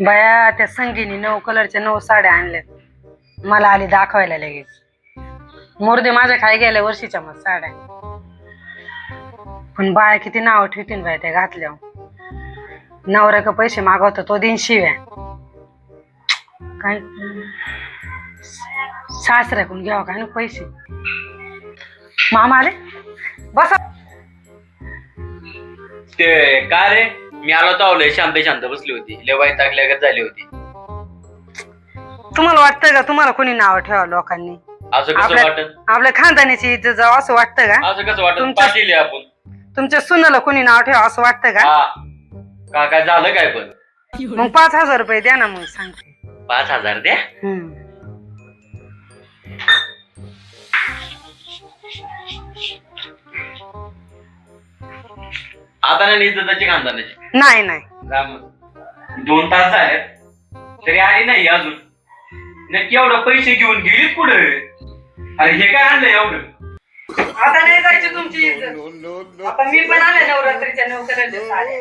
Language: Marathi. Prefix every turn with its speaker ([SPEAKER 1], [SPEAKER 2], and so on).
[SPEAKER 1] बाया त्या संगीनी नऊ कलरच्या नऊ साड्या आणल्यात. मला आली दाखवायला लगेच. मोरदे माझ्या खाली गेल्या वर्षीच्या मग साड्या. पण बाया किती नाव ठेवतील बाया त्या घातल्यावर नवरा का पैसे मागवतो तो दिन शिव्या. काय? सासऱ्याकडून घ्यावं काय ना पैसे? मामा आले? बसा.
[SPEAKER 2] ते का रे? मी आलो तर लय शांत शांत बसली होती. लय वाईट टाकल्यागत झाली होती.
[SPEAKER 1] तुम्हाला वाटतं का तुम्हाला कोणी नाव ठेवा लोकांनी?
[SPEAKER 2] असं कसं
[SPEAKER 1] आपल्या
[SPEAKER 2] वाटत?
[SPEAKER 1] आपल्या खानदानीची इज्जत जावं असं वाटतं का?
[SPEAKER 2] असं कसं वाटत?
[SPEAKER 1] तुमच्या-
[SPEAKER 2] पाटील आहे आपण.
[SPEAKER 1] तुमच्या सुनाला कोणी नाव ठेवा असं वाटतं का?
[SPEAKER 2] हा. का काय झालं काय पण?
[SPEAKER 1] मग पाच हजार रुपये द्या ना मग सांगते.
[SPEAKER 2] पाच हजार द्या?
[SPEAKER 1] हम्म.
[SPEAKER 2] आता नाही खानदानाची.
[SPEAKER 1] नाही नाही.
[SPEAKER 2] जा मग. दोन तास झालेत. तरी आली नाही अजून. नक्की एवढं पैसे घेऊन गेली पुढे. अरे हे काय आणलं एवढं?
[SPEAKER 1] आता नाही जायची तुमची इज्जत. आता मी पण आले नवरात्रीच्या नवकऱ्याच्या साड्या